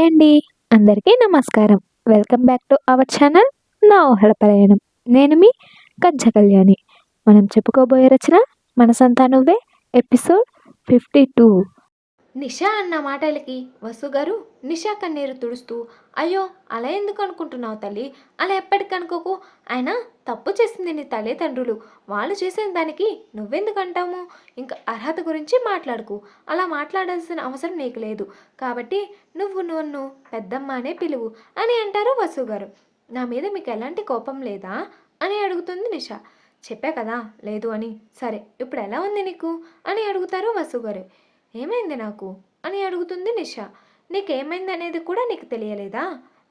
Hi అండి. అందరికీ నమస్కారం. Welcome back to our channel నా ఊహల ప్రయాణం. నేను మీ కంచ కళ్యాణి. మనం చెప్పుకోబోయే రచన మనసంతా నువ్వే. Episode fifty two. నిషా అన్న మాటలకి వసు గారు నిషా కన్నీరు తుడుస్తూ అయ్యో అలా ఎందుకు అనుకుంటున్నావు తల్లి? అలా ఎప్పటికి అనుకోకు? ఆయన తప్పు చేసింది నీ తల్లిదండ్రులు. వాళ్ళు చేసిన దానికి నువ్వెందుకు అంటాము ఇంకా అర్హత గురించి మాట్లాడుకు. అలా మాట్లాడాల్సిన అవసరం నీకు లేదు. కాబట్టి నువ్వు నన్ను పెద్దమ్మ అనే పిలువు అని అంటారు వసు గారు నా మీద మీకు ఎలాంటి కోపం లేదా అని అడుగుతుంది నిషా. చెప్పా కదా లేదు అని. సరే ఇప్పుడు ఎలా ఉంది నీకు అని అడుగుతారు వసు గారు ఏమైంది నాకు? అని అడుగుతుంది నిష. నీకేమైంది అనేది కూడా నీకు తెలియలేదా?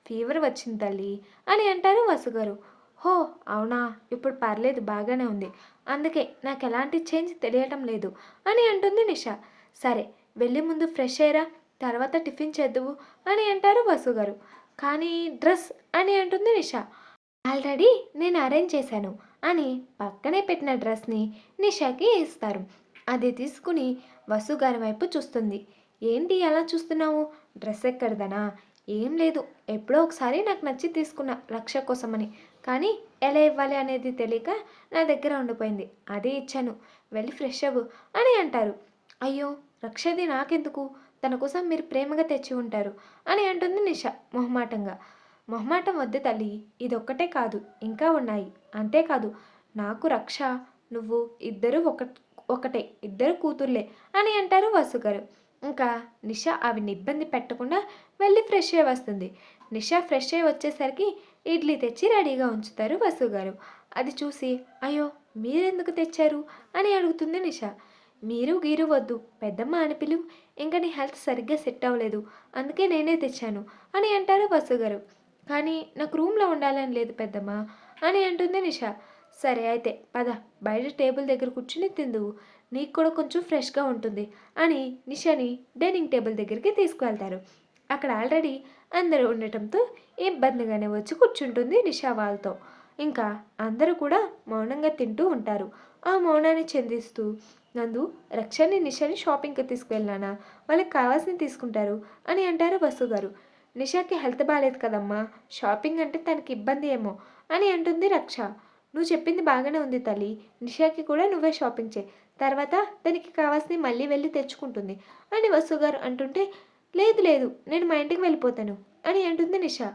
ఫీవర్ వచ్చింది తల్లి అని అంటారు వసుగారు. హో అవునా? ఇప్పుడు పర్లేదు బాగానే ఉంది. అందుకే నాకు ఎలాంటి చేంజ్ తెలియటం లేదు అని అంటుంది నిష. సరే వెళ్ళి ముందు ఫ్రెష్ అయ్యరా తర్వాత టిఫిన్ చేద్దువు అని అంటారు వసుగారు. కానీ డ్రెస్ అని అంటుంది నిష. ఆల్రెడీ నేను అరేంజ్ చేశాను అని పక్కనే పెట్టిన డ్రెస్ని నిషాకి ఇస్తారు. అది తీసుకుని వసు గారి వైపు చూస్తుంది. ఏంటి ఎలా చూస్తున్నావు? డ్రెస్ ఎక్కడదనా? ఏం లేదు. ఎప్పుడో ఒకసారి నాకు నచ్చి తీసుకున్న రక్ష కోసమని. కానీ ఎలా ఇవ్వాలి అనేది తెలియక నా దగ్గర ఉండిపోయింది. అదే ఇచ్చాను. వెళ్ళి ఫ్రెష్ అవ్వు అని అంటారు. అయ్యో రక్షది నాకెందుకు? తన కోసం మీరు ప్రేమగా తెచ్చి ఉంటారు అని అంటుంది నిష మొహమాటంగా. మొహమాటం వద్దు తల్లి. ఇదొక్కటే కాదు. ఇంకా ఉన్నాయి. అంతేకాదు. నాకు రక్ష నువ్వు ఇద్దరు ఒక ఒకటే ఇద్దరు కూతుర్లే అని అంటారు వసు గారు ఇంకా నిషా ఆవిడ్ని ఇబ్బంది పెట్టకుండా వెళ్ళి ఫ్రెష్ అయ్యి వస్తుంది. నిషా ఫ్రెష్ అయ్యి వచ్చేసరికి ఇడ్లీ తెచ్చి రెడీగా ఉంచుతారు వసు గారు అది చూసి అయ్యో మీరెందుకు తెచ్చారు? అని అడుగుతుంది నిషా. మీరు గీరు వద్దు పెద్దమ్మ అని పిలువు ఇంకా నీ హెల్త్ సరిగ్గా సెట్ అవ్వలేదు అందుకే నేనే తెచ్చాను అని అంటారు వసు గారు కానీ నాకు రూమ్లో ఉండాలని లేదు పెద్దమ్మ అని అంటుంది నిషా. సరే అయితే పద. బయట టేబుల్ దగ్గర కూర్చుని తిందువు. నీకు కూడా కొంచెం ఫ్రెష్గా ఉంటుంది అని నిషాని డైనింగ్ టేబుల్ దగ్గరికి తీసుకువెళ్తారు. అక్కడ ఆల్రెడీ అందరూ ఉండటంతో ఇబ్బందిగానే వచ్చి కూర్చుంటుంది నిషా వాళ్ళతో. ఇంకా అందరూ కూడా మౌనంగా తింటూ ఉంటారు. ఆ మౌనాన్ని చెందిస్తూ నందు రక్షని నిషాని షాపింగ్కి తీసుకువెళ్ళానా? వాళ్ళకి కావాల్సింది తీసుకుంటారు అని అంటారు బస్సు గారు. నిషాకి హెల్త్ బాగాలేదు కదమ్మా. షాపింగ్ అంటే తనకి ఇబ్బంది ఏమో అని అంటుంది రక్ష. నువ్వు చెప్పింది బాగానే ఉంది తల్లి. నిషాకి కూడా నువ్వే షాపింగ్ చేయి. తర్వాత దానికి కావాల్సినవి మళ్ళీ వెళ్ళి తెచ్చుకుంటుంది. అని వసు గారు అంటుంటే లేదు లేదు నేను మా ఇంటికి వెళ్ళిపోతాను అని అంటుంది నిషా.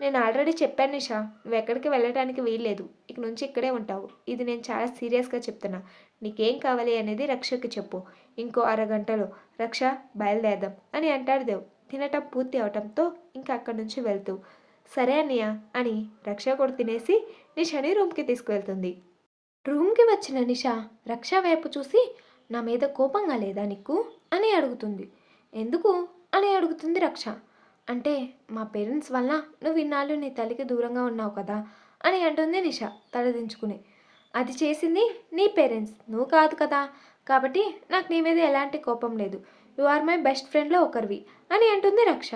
నేను ఆల్రెడీ చెప్పాను నిషా నువ్వు ఎక్కడికి వెళ్ళడానికి వీల్లేదు. ఇక నుంచి ఇక్కడే ఉంటావు. ఇది నేను చాలా సీరియస్గా చెప్తున్నా. నీకేం కావాలి అనేది రక్షకి చెప్పు. ఇంకో అరగంటలో రక్ష బయలుదేరదాం అని అంటాడు దేవ్. తినటం పూర్తి అవటంతో ఇంకా అక్కడి నుంచి వెళ్తూ సరే అన్నయ్య అని రక్ష కూడా తినేసి నిషాని రూమ్కి తీసుకువెళ్తుంది. రూమ్కి వచ్చిన నిష రక్ష వైపు చూసి నా మీద కోపంగా లేదా నీకు? అని అడుగుతుంది. ఎందుకు? అని అడుగుతుంది రక్ష. అంటే మా పేరెంట్స్ వల్ల నువ్వు ఇన్నాళ్ళు నీ తల్లికి దూరంగా ఉన్నావు కదా? అని అంటుంది నిష తలదించుకుని. అది చేసింది నీ పేరెంట్స్ నువ్వు కాదు కదా. కాబట్టి నాకు నీ మీద ఎలాంటి కోపం లేదు. యు ఆర్ మై బెస్ట్ ఫ్రెండ్లో ఒకరివి అని అంటుంది రక్ష.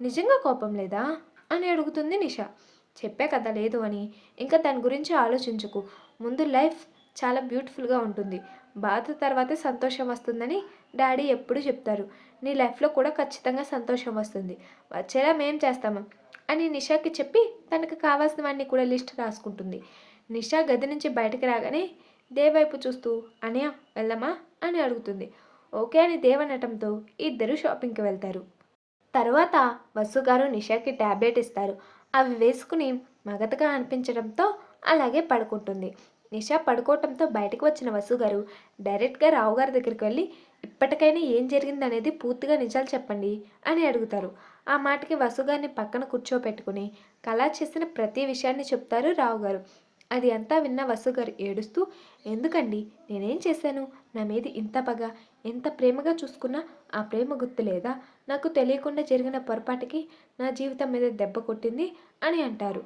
నిజంగా కోపం లేదా? అని అడుగుతుంది నిషా. చెప్పే కదా లేదు అని. ఇంకా దాని గురించి ఆలోచించుకు. ముందు లైఫ్ చాలా బ్యూటిఫుల్గా ఉంటుంది. బాధ తర్వాతే సంతోషం వస్తుందని డాడీ ఎప్పుడు చెప్తారు. నీ లైఫ్లో కూడా ఖచ్చితంగా సంతోషం వస్తుంది. వచ్చేలా మేం చేస్తాము అని నిషాకి చెప్పి తనకు కావాల్సినవన్నీ కూడా లిస్ట్ రాసుకుంటుంది. నిషా గది నుంచి బయటకు రాగానే దేవ్ వైపు చూస్తూ అనియా వెళ్దామా? అని అడుగుతుంది. ఓకే అని దేవ్ అనటంతో ఇద్దరు షాపింగ్కి వెళ్తారు. తర్వాత వసుగారు నిషాకి ట్యాబ్లెట్ ఇస్తారు. అవి వేసుకుని మగతగా అనిపించడంతో అలాగే పడుకుంటుంది. నిషా పడుకోవటంతో బయటకు వచ్చిన వసుగారు డైరెక్ట్గా రావు గారి దగ్గరికి వెళ్ళి ఇప్పటికైనా ఏం జరిగిందనేది పూర్తిగా నిజాలు చెప్పండి అని అడుగుతారు. ఆ మాటకి వసుగారిని పక్కన కూర్చోపెట్టుకుని కళా చేసిన ప్రతి విషయాన్ని చెప్తారు రావు గారు అది అంతా విన్న వసుగారు ఏడుస్తూ ఎందుకండి? నేనేం చేశాను? నా మీద ఇంత పగ ఎంత ప్రేమగా చూసుకున్నా ఆ ప్రేమ గుర్తు లేదా నాకు తెలియకుండా జరిగిన పొరపాటుకి నా జీవితం మీద దెబ్బ కొట్టింది అని అంటారు.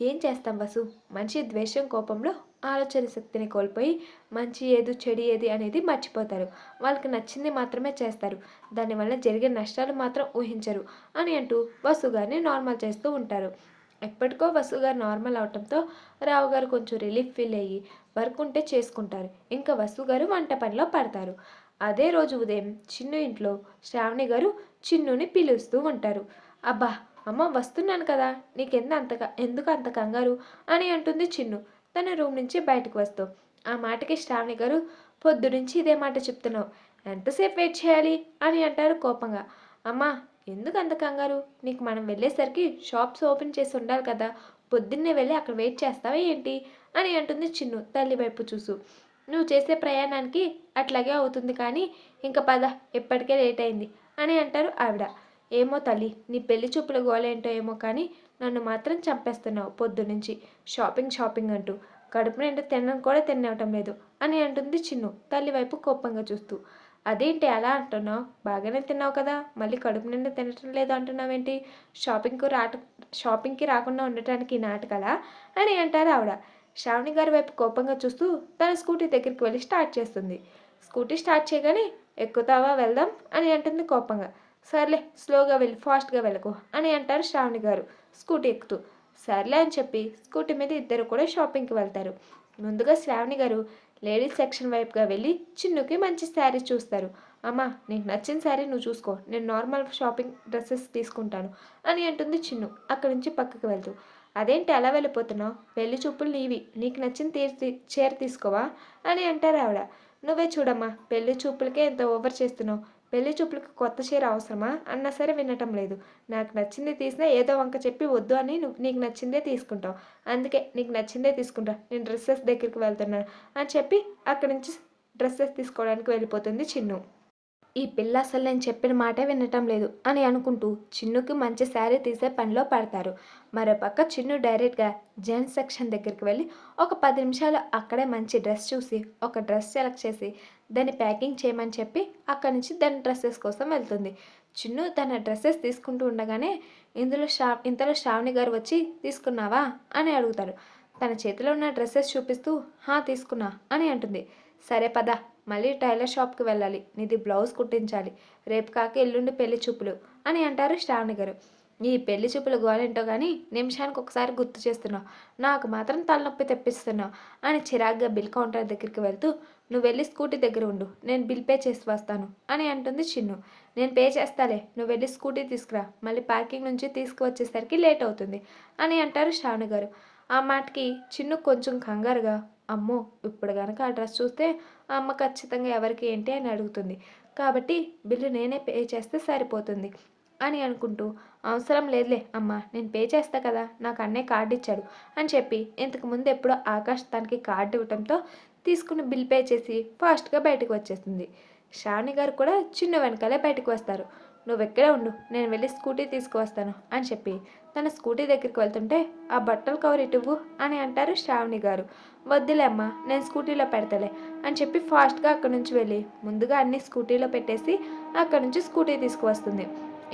ఏం చేస్తాం వసు? మనిషి ద్వేషం కోపంలో ఆలోచన శక్తిని కోల్పోయి మంచి ఏది చెడు ఏది అనేది మర్చిపోతారు. వాళ్ళకి నచ్చింది మాత్రమే చేస్తారు. దానివల్ల జరిగే నష్టాలు మాత్రం ఊహించరు అని అంటూ వసు గారిని నార్మల్ చేస్తూ ఉంటారు. ఎప్పటికో వసుగారు నార్మల్ అవటంతో రావు గారు కొంచెం రిలీఫ్ ఫీల్ అయ్యి వర్క్ ఉంటే చేసుకుంటారు. ఇంకా వసు గారు వంట పనిలో పడతారు. అదే రోజు ఉదయం చిన్ను ఇంట్లో శ్రావణి గారు చిన్నుని పిలుస్తూ ఉంటారు. అబ్బా అమ్మ వస్తున్నాను కదా నీకెందు అంత ఎందుకు అంత కంగారు? అని అంటుంది చిన్ను. తన రూమ్ నుంచి బయటకు వస్తూ ఆ మాటకి శ్రావణి గారు పొద్దు నుంచి ఇదే మాట చెప్తున్నావు. ఎంతసేపు వెయిట్ చేయాలి? అని అంటారు కోపంగా. అమ్మా ఎందుకు అంత కంగారు? నీకు మనం వెళ్ళేసరికి షాప్స్ ఓపెన్ చేసి ఉండాలి కదా. పొద్దున్నే వెళ్ళి అక్కడ వెయిట్ చేస్తావా ఏంటి? అని అంటుంది చిన్ను తల్లి వైపు చూసు నువ్వు చేసే ప్రయాణానికి అట్లాగే అవుతుంది కానీ ఇంకా పద ఎప్పటికే లేట్ అయింది అని అంటారు ఆవిడ. ఏమో తల్లి నీ పెళ్ళి చూపుల గోలేంటో ఏమో కానీ నన్ను మాత్రం చంపేస్తున్నావు పొద్దు నుంచి షాపింగ్ షాపింగ్ అంటూ. కడుపు నిండా తినడం కూడా తినవటం లేదు అని అంటుంది చిన్ను తల్లి వైపు కోపంగా చూస్తూ. అదేంటి ఎలా అంటున్నావు? బాగానే తిన్నావు కదా? మళ్ళీ కడుపు నిండా తినటం లేదు అంటున్నావేంటి? షాపింగ్కు రాట షాపింగ్కి రాకుండా ఉండటానికి ఈ నాటకాలా? అని అంటారు ఆవిడ. శ్రావణి గారి వైపు కోపంగా చూస్తూ తన స్కూటీ దగ్గరికి వెళ్ళి స్టార్ట్ చేస్తుంది. స్కూటీ స్టార్ట్ చేయగానే ఎక్కుతావా వెళ్దాం? అని అంటుంది కోపంగా. సర్లే స్లోగా వెళ్ళి ఫాస్ట్గా వెళ్ళకు అని అంటారు శ్రావణి గారు స్కూటీ ఎక్కుతూ. సర్లే అని చెప్పి స్కూటీ మీద ఇద్దరు కూడా షాపింగ్కి వెళ్తారు. ముందుగా శ్రావణి గారు లేడీస్ సెక్షన్ వైపుగా వెళ్ళి చిన్నుకి మంచి శారీ చూస్తారు. అమ్మా నీకు నచ్చిన శారీ నువ్వు చూసుకో. నేను నార్మల్ షాపింగ్ డ్రెస్సెస్ తీసుకుంటాను అని అంటుంది చిన్ను. అక్కడి నుంచి పక్కకు వెళ్తూ. అదేంటి అలా వెళ్ళిపోతున్నావు? పెళ్ళి చూపులు నీవి. నీకు నచ్చిన తీర్చి చీర తీసుకోవా? అని అంటారు ఆవిడ. నువ్వే చూడమ్మా పెళ్ళి చూపులకే ఎంత ఓవర్ చేస్తున్నావు? పెళ్ళి చూపులకు కొత్త చీర అవసరమా? అన్నా సరే వినటం లేదు. నాకు నచ్చింది తీసినా ఏదో వంక చెప్పి వద్దు అని నీకు నచ్చిందే తీసుకుంటావు. అందుకే నీకు నచ్చిందే తీసుకుంటా. నేను డ్రెస్సెస్ దగ్గరికి వెళ్తున్నాను అని చెప్పి అక్కడి నుంచి డ్రెస్సెస్ తీసుకోవడానికి వెళ్ళిపోతుంది చిన్ను. ఈ పిల్ల అసలు నేను చెప్పిన మాటే వినటం లేదు అని అనుకుంటూ చిన్నుకి మంచి శారీ తీసే పనిలో పడతారు. మరోపక్క చిన్ను డైరెక్ట్గా జెంట్స్ సెక్షన్ దగ్గరికి వెళ్ళి ఒక పది నిమిషాలు అక్కడే మంచి డ్రెస్ చూసి ఒక డ్రెస్ సెలెక్ట్ చేసి దాన్ని ప్యాకింగ్ చేయమని చెప్పి అక్కడి నుంచి దాని డ్రెస్సెస్ కోసం వెళ్తుంది. చిన్ను తన డ్రెస్సెస్ తీసుకుంటూ ఉండగానే ఇందులో శ్రా ఇంతలో శ్రావణి గారు వచ్చి తీసుకున్నావా? అని అడుగుతారు తన చేతిలో ఉన్న డ్రెస్సెస్ చూపిస్తూ హా తీసుకున్నా అని అంటుంది. సరే పద మళ్ళీ టైలర్ షాప్కి వెళ్ళాలి. నీది బ్లౌజ్ కుట్టించాలి. రేపు కాక ఎల్లుండి పెళ్ళి చూపులు అని అంటారు శ్రావణి గారు. ఈ పెళ్ళి చూపుల గోలేంటో కానీ నిమిషానికి ఒకసారి గుర్తు చేస్తున్నావు. నాకు మాత్రం తలనొప్పి తెప్పిస్తున్నావు అని చిరాగ్గా బిల్ కౌంటర్ దగ్గరికి వెళ్తూ నువ్వు వెళ్ళి స్కూటీ దగ్గర ఉండు. నేను బిల్ పే చేసి వస్తాను. అని అంటుంది చిన్ను. నేను పే చేస్తాలే. నువ్వు వెళ్ళి స్కూటీ తీసుకురా. మళ్ళీ పార్కింగ్ నుంచి తీసుకువచ్చేసరికి లేట్ అవుతుంది. అని అంటారు షాను గారు. ఆ మాటకి చిన్ను కొంచెం కంగారుగా అమ్మో ఇప్పుడు కనుక ఆ డ్రెస్ చూస్తే ఆ అమ్మ ఖచ్చితంగా ఎవరికి ఏంటి అని అడుగుతుంది. కాబట్టి బిల్లు నేనే పే చేస్తే సరిపోతుంది. అని అనుకుంటూ అవసరం లేదులే అమ్మ నేను పే చేస్తా కదా నాకు అన్నయ్య కార్డు ఇచ్చాడు. అని చెప్పి ఇంతకు ముందు ఎప్పుడో ఆకాష్ తనకి కార్డు ఇవ్వడంతో తీసుకుని బిల్ పే చేసి ఫాస్ట్గా బయటకు వచ్చేస్తుంది. శ్రావణి గారు కూడా చిన్న వెనకాలే బయటకు వస్తారు. నువ్వు ఎక్కడే ఉండు నేను వెళ్ళి స్కూటీ తీసుకువస్తాను అని చెప్పి తన స్కూటీ దగ్గరికి వెళ్తుంటే ఆ బట్టలు కవర్ ఇటువ్వు అని అంటారు శ్రావణి గారు. వద్దులే అమ్మా నేను స్కూటీలో పెడతలే అని చెప్పి ఫాస్ట్గా అక్కడి నుంచి వెళ్ళి ముందుగా అన్ని స్కూటీలో పెట్టేసి అక్కడి నుంచి స్కూటీ తీసుకువస్తుంది.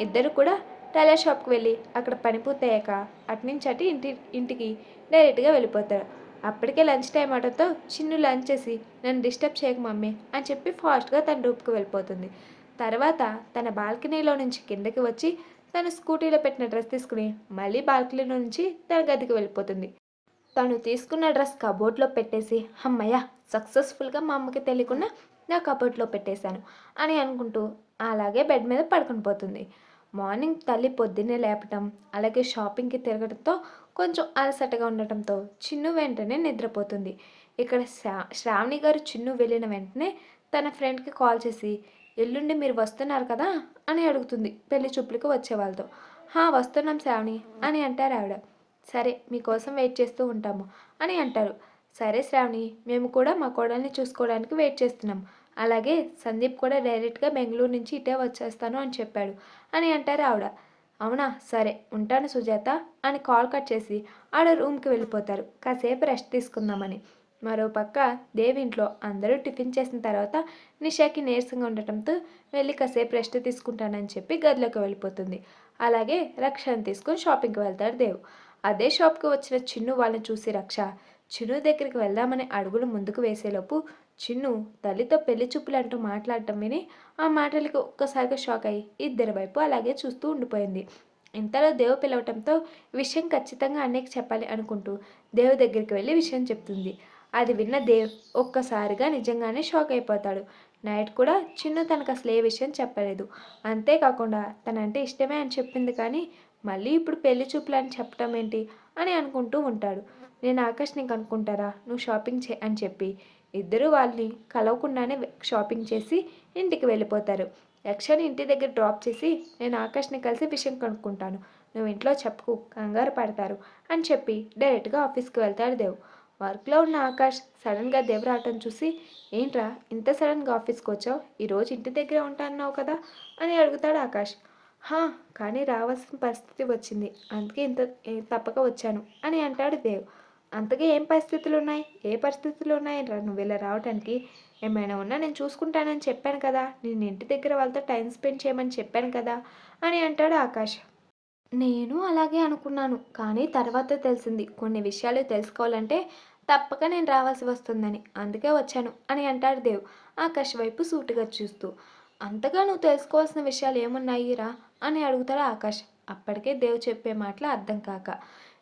ఇద్దరు కూడా టైలర్ షాప్కి వెళ్ళి అక్కడ పని పూర్తయ్యాక అటునుంచి అటు ఇంటి ఇంటికి డైరెక్ట్గా వెళ్ళిపోతారు. అప్పటికే లంచ్ టైం అవడంతో చిన్ను లంచ్ చేసి నన్ను డిస్టర్బ్ చేయకు మమ్మీ అని చెప్పి ఫాస్ట్గా తన రూపుకు వెళ్ళిపోతుంది. తర్వాత తన బాల్కనీలో నుంచి కిందకి వచ్చి తను స్కూటీలో పెట్టిన డ్రెస్ తీసుకుని మళ్ళీ బాల్కనీలో నుంచి తన గదికి వెళ్ళిపోతుంది. తను తీసుకున్న డ్రెస్ కబోర్డ్లో పెట్టేసి అమ్మయ్య సక్సెస్ఫుల్గా మా అమ్మకి తెలియకుండా నా కబోర్డ్లో పెట్టేశాను అని అనుకుంటూ అలాగే బెడ్ మీద పడుకుని పోతుంది. మార్నింగ్ తల్లి పొద్దున్నే లేపటం అలాగే షాపింగ్కి తిరగడంతో కొంచెం అలసటగా ఉండటంతో చిన్ను వెంటనే నిద్రపోతుంది. ఇక్కడ శ్రా శ్రావణి గారు చిన్ను వెళ్ళిన వెంటనే తన ఫ్రెండ్కి కాల్ చేసి ఎల్లుండి మీరు వస్తున్నారు కదా? అని అడుగుతుంది పెళ్ళి చూపులకు వచ్చే వాళ్ళతో. హా వస్తున్నాం శ్రావణి అని అంటారు ఆవిడ. సరే మీకోసం వెయిట్ చేస్తూ ఉంటాము అని అంటారు. సరే శ్రావణి మేము కూడా మా కోడల్ని చూసుకోవడానికి వెయిట్ చేస్తున్నాం. అలాగే సందీప్ కూడా డైరెక్ట్గా బెంగళూరు నుంచి ఇటే వచ్చేస్తాను అని చెప్పాడు అని అంటారు ఆవిడ. అవునా? సరే ఉంటాను సుజాత అని కాల్ కట్ చేసి ఆడ రూమ్కి వెళ్ళిపోతారు. కాసేపు రెస్ట్ తీసుకుందామని. మరోపక్క దేవింట్లో అందరూ టిఫిన్ చేసిన తర్వాత నిషాకి నీరసంగా ఉండటంతో వెళ్ళి కాసేపు రెస్ట్ తీసుకుంటానని చెప్పి గదిలోకి వెళ్ళిపోతుంది. అలాగే రక్షను తీసుకొని షాపింగ్కి వెళ్తాడు దేవ్. అదే షాప్కి వచ్చిన చిన్ను వాళ్ళని చూసి రక్ష చిన్ను దగ్గరికి వెళ్దామని అడుగులు ముందుకు వేసేలోపు చిన్ను తల్లితో పెళ్ళి చూపులు అంటూ మాట్లాడటం విని ఆ మాటలకి ఒక్కసారిగా షాక్ అయ్యి ఇద్దరి వైపు అలాగే చూస్తూ ఉండిపోయింది. ఇంతలో దేవు పిలవటంతో విషయం ఖచ్చితంగా అన్నయ్యకి చెప్పాలి అనుకుంటూ దేవు దగ్గరికి వెళ్ళి విషయం చెప్తుంది. అది విన్న దేవ్ ఒక్కసారిగా నిజంగానే షాక్ అయిపోతాడు. నైట్ కూడా చిన్ను తనకు అసలు ఏ విషయం చెప్పలేదు. అంతేకాకుండా తనంటే ఇష్టమే అని చెప్పింది కానీ మళ్ళీ ఇప్పుడు పెళ్ళి చూపులు అని చెప్పడం ఏంటి అని అనుకుంటూ ఉంటాడు. నేను ఆకాష్ నీకు అనుకుంటారా నువ్వు షాపింగ్ చే అని చెప్పి ఇద్దరు వాళ్ళని కలవకుండానే షాపింగ్ చేసి ఇంటికి వెళ్ళిపోతారు. యక్షని ఇంటి దగ్గర డ్రాప్ చేసి నేను ఆకాష్ని కలిసి విషయం కనుక్కుంటాను. నువ్వు ఇంట్లో చెప్పకు కంగారు పడతారు అని చెప్పి డైరెక్ట్గా ఆఫీస్కి వెళ్తాడు దేవ్. వర్క్లో ఉన్న ఆకాష్ సడన్గా దేవ్ రావటం చూసి ఏంట్రా ఇంత సడన్గా ఆఫీస్కి వచ్చావు? ఈరోజు ఇంటి దగ్గరే ఉంటాన్నావు కదా? అని అడుగుతాడు ఆకాష్. హా కానీ రావాల్సిన పరిస్థితి వచ్చింది. అందుకే ఇంత తప్పక వచ్చాను అని అంటాడు దేవ్. అంతగా ఏం పరిస్థితులు ఉన్నాయి ఏ పరిస్థితులు ఉన్నాయి రా నువ్వు ఇలా రావడానికి ఏమైనా ఉన్నా నేను చూసుకుంటానని చెప్పాను కదా. నేను ఇంటి దగ్గర వాళ్ళతో టైం స్పెండ్ చేయమని చెప్పాను కదా అని అంటాడు ఆకాష్. నేను అలాగే అనుకున్నాను కానీ తర్వాత తెలిసింది. కొన్ని విషయాలు తెలుసుకోవాలంటే తప్పక నేను రావాల్సి వస్తుందని. అందుకే వచ్చాను అని అంటాడు దేవ్ ఆకాష్ వైపు సూటిగా చూస్తూ. అంతగా నువ్వు తెలుసుకోవాల్సిన విషయాలు ఏమున్నాయి రా? అని అడుగుతాడు ఆకాష్. అప్పటికే దేవ్ చెప్పే మాటలు అర్థం కాక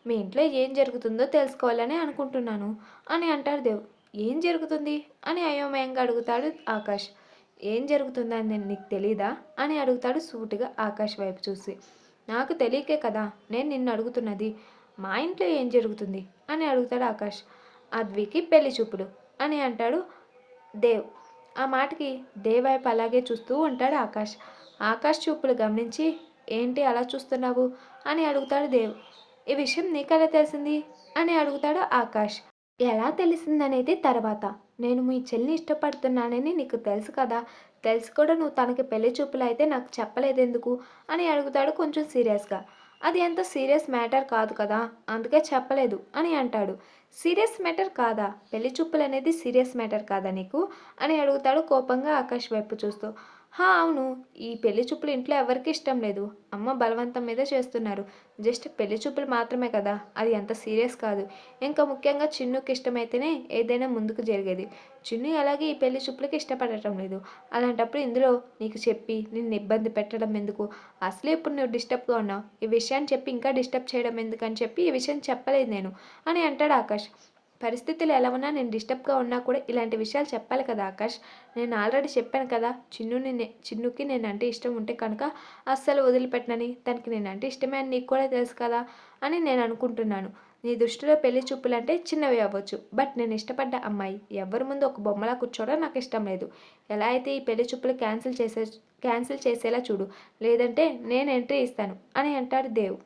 మీ ఇంట్లో ఏం జరుగుతుందో తెలుసుకోవాలని అనుకుంటున్నాను అని అంటాడు దేవ్. ఏం జరుగుతుంది? అని అయోమయంగా అడుగుతాడు ఆకాష్. ఏం జరుగుతుందని నేను నీకు తెలీదా? అని అడుగుతాడు సూటిగా ఆకాష్ వైపు చూసి. నాకు తెలియకే కదా నేను నిన్ను అడుగుతున్నది. మా ఇంట్లో ఏం జరుగుతుంది? అని అడుగుతాడు ఆకాష్. అద్వికి పెళ్ళి చూపులు అని అంటాడు దేవ్. ఆ మాటకి దేవ్ వైపు అలాగే చూస్తూ ఉంటాడు ఆకాష్. ఆకాష్ చూపులు గమనించి ఏంటి అలా చూస్తున్నావు? అని అడుగుతాడు దేవ్. ఈ విషయం నీకెలా తెలిసింది? అని అడుగుతాడు ఆకాష్. ఎలా తెలిసిందనేది తర్వాత. నేను మీ చెల్లిని ఇష్టపడుతున్నానని నీకు తెలుసు కదా. తెలిసి కూడా నువ్వు తనకి పెళ్ళి చూపులు అయితే నాకు చెప్పలేదు ఎందుకు అని అడుగుతాడు కొంచెం సీరియస్గా. అది ఎంత సీరియస్ మ్యాటర్ కాదు కదా. అందుకే చెప్పలేదు అని అంటాడు. సీరియస్ మ్యాటర్ కాదా? పెళ్ళి చూపులు అనేది సీరియస్ మ్యాటర్ కాదా నీకు? అని అడుగుతాడు కోపంగా ఆకాష్ వైపు చూస్తూ. హా అవును. ఈ పెళ్ళి చూపులు ఇంట్లో ఎవరికి ఇష్టం లేదు. అమ్మ బలవంతం మీద చేస్తున్నారు. జస్ట్ పెళ్ళి చూపులు మాత్రమే కదా. అది అంత సీరియస్ కాదు. ఇంకా ముఖ్యంగా చిన్నుకి ఇష్టమైతేనే ఏదైనా ముందుకు జరిగేది. చిన్ను అలాగే ఈ పెళ్ళి చూపులకి ఇష్టపడటం లేదు. అలాంటప్పుడు ఇందులో నీకు చెప్పి నిన్ను ఇబ్బంది పెట్టడం ఎందుకు? అసలే ఇప్పుడు నువ్వు డిస్టర్బ్గా ఉన్నావు. ఈ విషయాన్ని చెప్పి ఇంకా డిస్టర్బ్ చేయడం ఎందుకని చెప్పి ఈ విషయం చెప్పలేదు నేను. అని అంటాడు ఆకాష్. పరిస్థితులు ఎలా ఉన్నా నేను డిస్టర్బ్గా ఉన్నా కూడా ఇలాంటి విషయాలు చెప్పాలి కదా ఆకాష్. నేను ఆల్రెడీ చెప్పాను కదా చిన్నుని చిన్నుకి నేను అంటే ఇష్టం ఉంటే కనుక అస్సలు వదిలిపెట్టనని తనకి నేను అంటే ఇష్టమే అని నీకు కూడా తెలుసు కదా అని నేను అనుకుంటున్నాను. నీ దృష్టిలో పెళ్ళి చూపులు అంటే చిన్నవి అవ్వచ్చు. బట్ నేను ఇష్టపడ్డ అమ్మాయి ఎవరి ముందు ఒక బొమ్మలా కూర్చోవడం నాకు ఇష్టం లేదు. ఎలా అయితే ఈ పెళ్ళి చూపులు క్యాన్సిల్ చేసే క్యాన్సిల్ చేసేలా చూడు. లేదంటే నేను ఎంట్రీ ఇస్తాను అని అంటాడు దేవ్.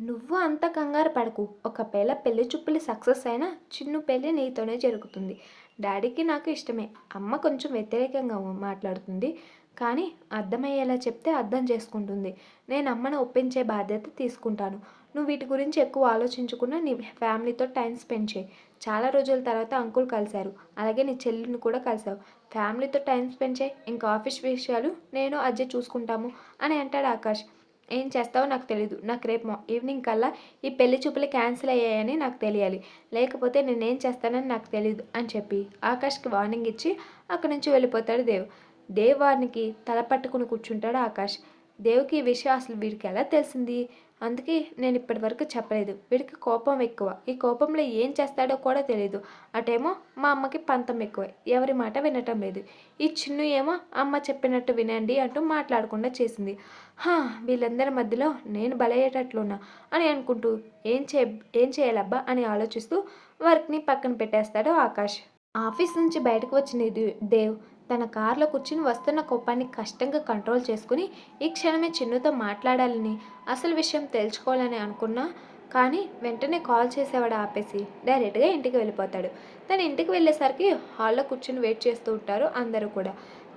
నువ్వు అంత కంగారు పడకు. ఒకవేళ పెళ్ళి చూపులు సక్సెస్ అయినా చిన్ను పెళ్ళి నీతోనే జరుగుతుంది. డాడీకి నాకు ఇష్టమే. అమ్మ కొంచెం వ్యతిరేకంగా మాట్లాడుతుంది. కానీ అర్థమయ్యేలా చెప్తే అర్థం చేసుకుంటుంది. నేను అమ్మను ఒప్పించే బాధ్యత తీసుకుంటాను. నువ్వు వీటి గురించి ఎక్కువ ఆలోచించకుండా నీ ఫ్యామిలీతో టైం స్పెండ్ చేయి. చాలా రోజుల తర్వాత అంకుల్ కలిశారు. అలాగే నీ చెల్లిని కూడా కలిసావు ఫ్యామిలీతో టైం స్పెండ్ చేయి. ఇంకా ఆఫీస్ విషయాలు నేను అజ్జే చూసుకుంటాము అని అంటాడు ఆకాష్. ఏం చేస్తావో నాకు తెలియదు నాకు రేపు మా- ఈవినింగ్ కల్లా ఈ పెళ్ళి చూపులు క్యాన్సిల్ అయ్యాయని నాకు తెలియాలి. లేకపోతే నేనేం చేస్తానని నాకు తెలియదు అని చెప్పి ఆకాష్కి వార్నింగ్ ఇచ్చి అక్కడి నుంచి వెళ్ళిపోతాడు దేవ్. దేవ్ వార్నికి తల పట్టుకుని కూర్చుంటాడు ఆకాష్. దేవ్కి ఈ విషయం అసలు వీడికి ఎలా తెలిసింది? అందుకే నేను ఇప్పటి వరకు చెప్పలేదు. వీడికి కోపం ఎక్కువ. ఈ కోపంలో ఏం చేస్తాడో కూడా తెలియదు అటేమో మా అమ్మకి పంతం ఎక్కువ. ఎవరి మాట వినటం లేదు. ఈ చిన్ను ఏమో అమ్మ చెప్పినట్టు వినండి అంటూ మాట్లాడకుండా చేసింది. హా వీళ్ళందరి మధ్యలో నేను బలయ్యేటట్లున్నా అని అనుకుంటూ ఏం చే ఏం చేయాలబ్బా అని ఆలోచిస్తూ వర్క్ని పక్కన పెట్టేస్తాడు ఆకాష్. ఆఫీస్ నుంచి బయటకు వచ్చిన దేవ్. తన కారులో కూర్చుని వస్తున్న కోపాన్ని కష్టంగా కంట్రోల్ చేసుకుని ఈ క్షణమే చిన్నుతో మాట్లాడాలని అసలు విషయం తెలుసుకోవాలని అనుకున్నా. కానీ వెంటనే కాల్ చేసేవాడు ఆపేసి డైరెక్ట్గా ఇంటికి వెళ్ళిపోతాడు. తన ఇంటికి వెళ్ళేసరికి హాల్లో కూర్చుని వెయిట్ చేస్తూ ఉంటారు అందరూ కూడా.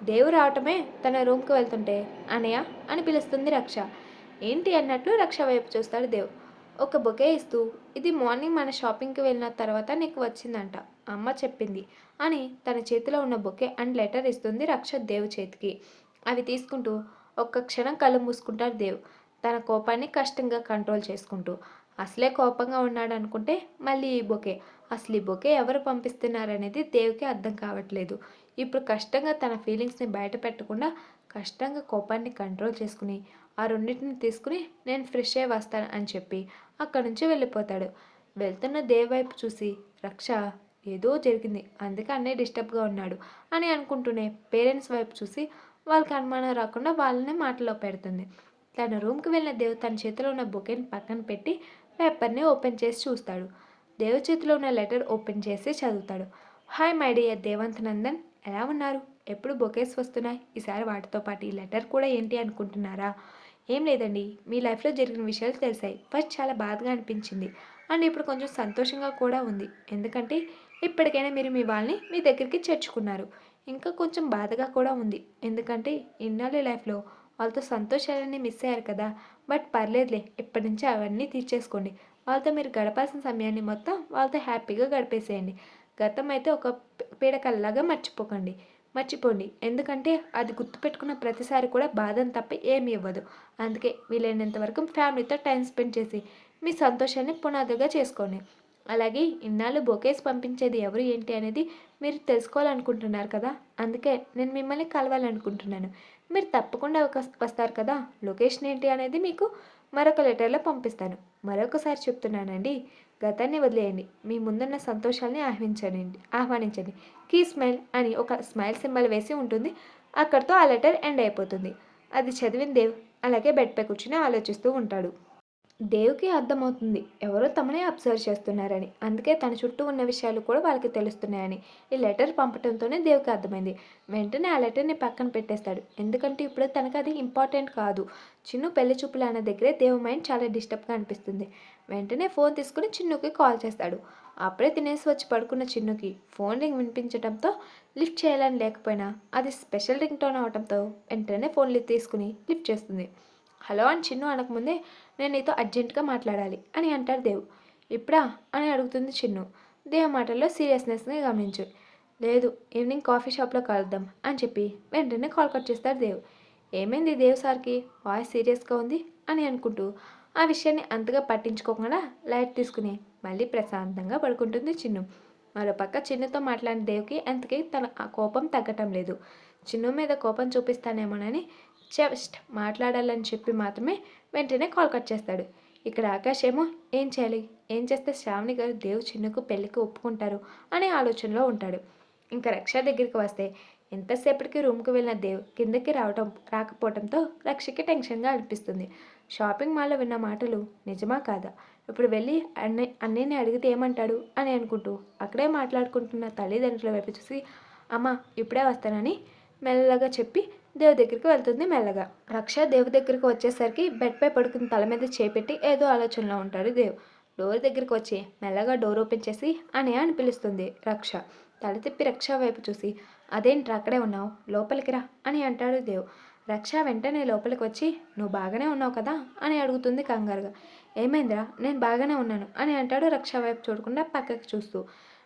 దేవు రావటమే తన రూమ్కి వెళ్తుంటే అనయ్య అని పిలుస్తుంది రక్ష. ఏంటి అన్నట్లు రక్ష వైపు చూస్తాడు దేవ్ ఒక బొకే ఇస్తూ ఇది మార్నింగ్ మన షాపింగ్కి వెళ్ళిన తర్వాత నీకు వచ్చిందంట అమ్మ చెప్పింది అని తన చేతిలో ఉన్న బొకే అండ్ లెటర్ ఇస్తుంది రక్ష దేవ్ చేతికి. అవి తీసుకుంటూ ఒక్క క్షణం కళ్ళు మూసుకుంటాడు దేవ్ తన కోపాన్ని కష్టంగా కంట్రోల్ చేసుకుంటూ. అసలే కోపంగా ఉన్నాడు అనుకుంటే మళ్ళీ ఈ బొకే. అసలు ఈ బొకే ఎవరు పంపిస్తున్నారనేది దేవ్కి అర్థం కావట్లేదు. ఇప్పుడు కష్టంగా తన ఫీలింగ్స్ని బయట పెట్టకుండా కష్టంగా కోపాన్ని కంట్రోల్ చేసుకుని ఆ రెండింటిని తీసుకుని నేను ఫ్రెష్ అయ్యి వస్తాను అని చెప్పి అక్కడి నుంచి వెళ్ళిపోతాడు. వెళ్తున్న దేవ్ వైపు చూసి రక్ష ఏదో జరిగింది అందుకే అన్నయ్య డిస్టర్బ్గా ఉన్నాడు అని అనుకుంటూనే పేరెంట్స్ వైపు చూసి వాళ్ళకి అనుమానం రాకుండా వాళ్ళనే మాటలో పెడుతుంది. తన రూమ్కి వెళ్ళిన దేవ్ తన చేతిలో ఉన్న బుకెని పక్కన పెట్టి పేపర్ని ఓపెన్ చేసి చూస్తాడు. దేవ్ చేతిలో ఉన్న లెటర్ ఓపెన్ చేసి చదువుతాడు. Hi my dear Devanth Nandan ఎలా ఉన్నారు? ఎప్పుడు బొకేస్ వస్తున్నాయి? ఈసారి వాటితో పాటు ఈ లెటర్ కూడా ఏంటి అనుకుంటున్నారా? ఏం లేదండి. మీ లైఫ్లో జరిగిన విషయాలు తెలిసాయి. ఫస్ట్ చాలా బాధగా అనిపించింది. అండ్ ఇప్పుడు కొంచెం సంతోషంగా కూడా ఉంది. ఎందుకంటే ఇప్పటికైనా మీరు మీ వాళ్ళని మీ దగ్గరికి చేర్చుకున్నారు. ఇంకా కొంచెం బాధగా కూడా ఉంది. ఎందుకంటే ఇన్నాళ్ళ లైఫ్లో వాళ్ళతో సంతోషాలన్నీ మిస్ అయ్యారు కదా. బట్ పర్లేదులే. ఇప్పటి నుంచి అవన్నీ తీర్చేసుకోండి. వాళ్ళతో మీరు గడపాల్సిన సమయాన్ని మొత్తం వాళ్ళతో హ్యాపీగా గడిపేసేయండి. గతం అయితే ఒక పీడకల్లాగా మర్చిపోకండి. మర్చిపోండి. ఎందుకంటే అది గుర్తుపెట్టుకున్న ప్రతిసారి కూడా బాధను తప్ప ఏమి ఇవ్వదు. అందుకే వీలైనంత వరకు ఫ్యామిలీతో టైం స్పెండ్ చేసి మీ సంతోషాన్ని పునాదుగా చేసుకోండి. అలాగే ఇన్నాళ్ళు బొకేస్ పంపించేది ఎవరు ఏంటి అనేది మీరు తెలుసుకోవాలనుకుంటున్నారు కదా? అందుకే నేను మిమ్మల్ని కలవాలనుకుంటున్నాను. మీరు తప్పకుండా ఒక- వస్తారు కదా? లొకేషన్ ఏంటి అనేది మీకు మరొక లెటర్లో పంపిస్తాను. మరొకసారి చెప్తున్నానండి గతాన్ని వదిలేయండి. మీ ముందున్న సంతోషాల్ని ఆహ్వానించండి ఆహ్వానించండి. కీ స్మైల్ అని ఒక స్మైల్ సింబల్ వేసి ఉంటుంది. అక్కడితో ఆ లెటర్ ఎండ్ అయిపోతుంది. అది చదివిన దేవ్ అలాగే బెడ్పై కూర్చుని ఆలోచిస్తూ ఉంటాడు. దేవుకి అర్థమవుతుంది. ఎవరో తమనే అబ్జర్వ్ చేస్తున్నారని. అందుకే తన చుట్టూ ఉన్న విషయాలు కూడా వాళ్ళకి తెలుస్తున్నాయని. ఈ లెటర్ పంపడంతోనే దేవుకి అర్థమైంది. వెంటనే ఆ లెటర్ని పక్కన పెట్టేస్తాడు. ఎందుకంటే ఇప్పుడు తనకు అది ఇంపార్టెంట్ కాదు. చిన్ను పెళ్ళి చూపులు అన్న దగ్గరే దేవు మైండ్ చాలా డిస్టర్బ్గా అనిపిస్తుంది. వెంటనే ఫోన్ తీసుకుని చిన్నుకి కాల్ చేస్తాడు. అప్పుడే తినేసి వచ్చి పడుకున్న చిన్నుకి ఫోన్ రింగ్ వినిపించడంతో లిఫ్ట్ చేయాలని లేకపోయినా అది స్పెషల్ రింగ్ టోన్ అవడంతో వెంటనే ఫోన్ లిఫ్ట్ తీసుకుని లిఫ్ట్ చేస్తుంది. హలో అని చిన్ను అనకముందే నేను నీతో అర్జెంటుగా మాట్లాడాలి అని అంటాడు దేవ్. ఇప్పుడా? అని అడుగుతుంది చిన్ను. దేవ్ మాటల్లో సీరియస్నెస్ని గమనించు. లేదు ఈవినింగ్ కాఫీ షాప్లో కలుద్దాం అని చెప్పి వెంటనే కాల్ కట్ చేస్తాడు దేవ్. ఏమైంది దేవ్ సార్కి? వాయిస్ సీరియస్గా ఉంది అని అనుకుంటూ ఆ విషయాన్ని అంతగా పట్టించుకోకుండా లైట్ తీసుకుని మళ్ళీ ప్రశాంతంగా పడుకుంటుంది చిన్ను. మరోపక్క చిన్నుతో మాట్లాడిన దేవ్కి అంతకే తన ఆ కోపం తగ్గటం లేదు. చిన్ను మీద కోపం చూపిస్తానేమోనని జస్ట్ మాట్లాడాలని చెప్పి మాత్రమే వెంటనే కాల్ కట్ చేస్తాడు. ఇక్కడ ఆకాష్ ఏమో ఏం చేయాలి? ఏం చేస్తే శ్రావణి గారు దేవు చిన్నకు పెళ్ళికి ఒప్పుకుంటారు? అనే ఆలోచనలో ఉంటాడు. ఇంకా రక్ష దగ్గరికి వస్తే ఎంతసేపటికి రూమ్కి వెళ్ళిన దేవ్ కిందకి రావటం రాకపోవడంతో రక్షకి టెన్షన్గా అనిపిస్తుంది. షాపింగ్ మాల్లో విన్న మాటలు నిజమా కాదా? ఇప్పుడు వెళ్ళి అన్నయ్య అన్నయ్యని అడిగితే ఏమంటాడు? అని అనుకుంటూ అక్కడే మాట్లాడుకుంటున్న తల్లిదండ్రుల వైపు చూసి అమ్మ ఇప్పుడే వస్తానని మెల్లగా చెప్పి దేవు దగ్గరికి వెళ్తుంది మెల్లగా. రక్ష దేవు దగ్గరికి వచ్చేసరికి బెడ్పై పడుకుని తల మీద చేపెట్టి ఏదో ఆలోచనలో ఉంటాడు దేవ్ డోర్ దగ్గరికి వచ్చి మెల్లగా డోర్ ఓపెన్ చేసి అని అని పిలుస్తుంది రక్ష. తల తిప్పి రక్ష వైపు చూసి అదేంట్రా అక్కడే ఉన్నావు? లోపలికి రా అని అంటాడు దేవ్ రక్ష వెంటనే లోపలికి వచ్చి నువ్వు బాగానే ఉన్నావు కదా? అని అడుగుతుంది కంగారుగా. ఏమైందిరా? నేను బాగానే ఉన్నాను అని అంటాడు రక్ష వైపు చూడకుండా పక్కకి చూస్తూ.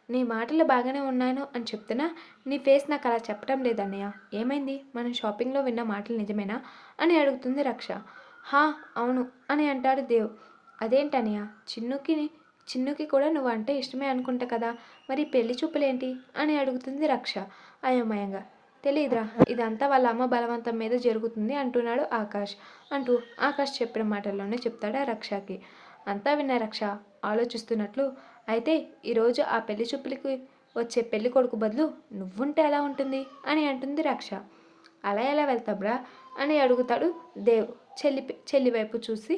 నీ మాటలు బాగానే ఉన్నాను అని చెప్తున్నా నీ ఫేస్ నాకు అలా చెప్పడం లేదన్నయ్య. ఏమైంది? మనం షాపింగ్లో విన్న మాటలు నిజమేనా? అని అడుగుతుంది రక్ష. హా అవును అని అంటాడు దేవ్. అదేంటనయ్య చిన్నుకి చిన్నుకి కూడా నువ్వు అంటే ఇష్టమే అనుకుంటా కదా. మరి పెళ్ళి చూపులేంటి? అని అడుగుతుంది రక్ష అయోమయంగా. తెలియదురా ఇదంతా వాళ్ళ అమ్మ బలవంతం మీద జరుగుతుంది అంటున్నాడు ఆకాష్. అంటూ ఆకాష్ చెప్పిన మాటల్లోనే చెప్తాడు ఆ రక్షకి. అంతా విన్న రక్ష ఆలోచిస్తున్నట్లు అయితే ఈరోజు ఆ పెళ్ళి చూపులకి వచ్చే పెళ్ళి కొడుకు బదులు నువ్వుంటే ఎలా ఉంటుంది? అని అంటుంది రక్ష. అలా ఎలా వెళ్తాబ్రా అని అడుగుతాడు దేవ్. చెల్లి చెల్లి వైపు చూసి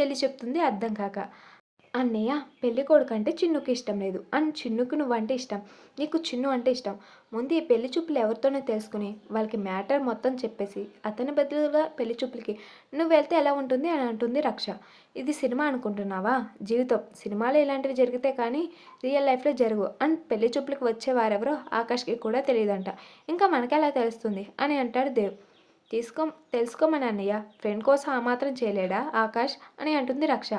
చెల్లి చెప్తుంది అర్థం కాక. అన్నయ్య పెళ్ళి కొడుకు అంటే చిన్నుకి ఇష్టం లేదు. అండ్ చిన్నుకు నువ్వంటే ఇష్టం. నీకు చిన్ను అంటే ఇష్టం. ముందు ఈ పెళ్ళి చూపులు ఎవరితోనో తెలుసుకుని వాళ్ళకి మ్యాటర్ మొత్తం చెప్పేసి అతని బదులుగా పెళ్ళి చూపులకి నువ్వు వెళ్తే ఎలా ఉంటుంది అని అంటుంది రక్ష. ఇది సినిమా అనుకుంటున్నావా? జీవితం. సినిమాలో ఇలాంటివి జరిగితే కానీ రియల్ లైఫ్లో జరగవు అండ్ పెళ్ళి చూపులకు వచ్చే వారెవరో ఆకాష్కి కూడా తెలియదంట. ఇంకా మనకెలా తెలుస్తుంది? అని అంటాడు దేవ్. తీసుకో తెలుసుకోమని అన్నయ్య ఫ్రెండ్ కోసం ఆ మాత్రం చేయలేడా? ఆకాష్ అని అంటుంది రక్ష.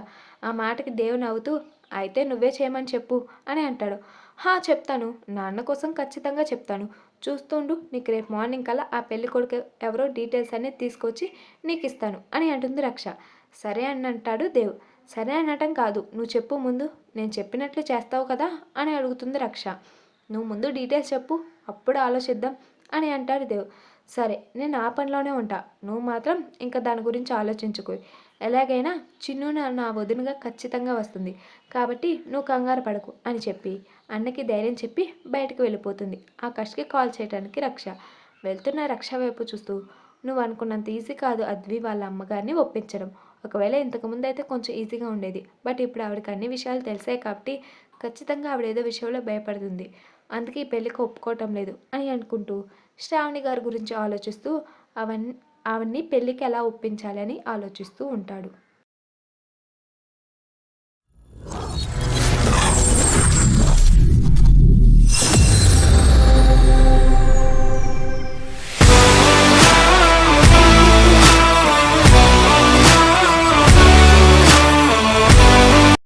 ఆ మాటకి దేవు నవ్వుతూ అయితే నువ్వే చేయమని చెప్పు అని అంటాడు. హా చెప్తాను. నాన్న కోసం ఖచ్చితంగా చెప్తాను. చూస్తుండు నీకు రేపు మార్నింగ్ కల్లా ఆ పెళ్ళి కొడుకు ఎవరో డీటెయిల్స్ అన్నీ తీసుకొచ్చి నీకు ఇస్తాను అని అంటుంది రక్ష. సరే అని అంటాడు దేవ్. సరే అనటం కాదు. నువ్వు చెప్పు ముందు. నేను చెప్పినట్లు చేస్తావు కదా అని అడుగుతుంది రక్ష. నువ్వు ముందు డీటెయిల్స్ చెప్పు. అప్పుడు ఆలోచిద్దాం అని అంటాడు దేవ్. సరే నేను ఆ పనిలోనే ఉంటా. నువ్వు మాత్రం ఇంకా దాని గురించి ఆలోచించుకో. ఎలాగైనా చిన్ను నా వదినగా ఖచ్చితంగా వస్తుంది. కాబట్టి నువ్వు కంగారు పడకు అని చెప్పి అన్నకి ధైర్యం చెప్పి బయటకు వెళ్ళిపోతుంది. ఆకాష్కి కాల్ చేయడానికి రక్ష. వెళ్తున్న రక్ష వైపు చూస్తూ నువ్వు అనుకున్నంత ఈజీ కాదు అద్వి వాళ్ళ అమ్మగారిని ఒప్పించడం. ఒకవేళ ఇంతకుముందు అయితే కొంచెం ఈజీగా ఉండేది. బట్ ఇప్పుడు ఆవిడకి అన్ని విషయాలు తెలిసాయి కాబట్టి ఖచ్చితంగా ఆవిడ ఏదో విషయంలో భయపడుతుంది. అందుకే ఈ పెళ్ళికి ఒప్పుకోవటం లేదు అని అనుకుంటూ శ్రావణి గారి గురించి ఆలోచిస్తూ అవన్నీ ఆవిడ్ని పెళ్ళికి ఎలా ఒప్పించాలని ఆలోచిస్తూ ఉంటాడు.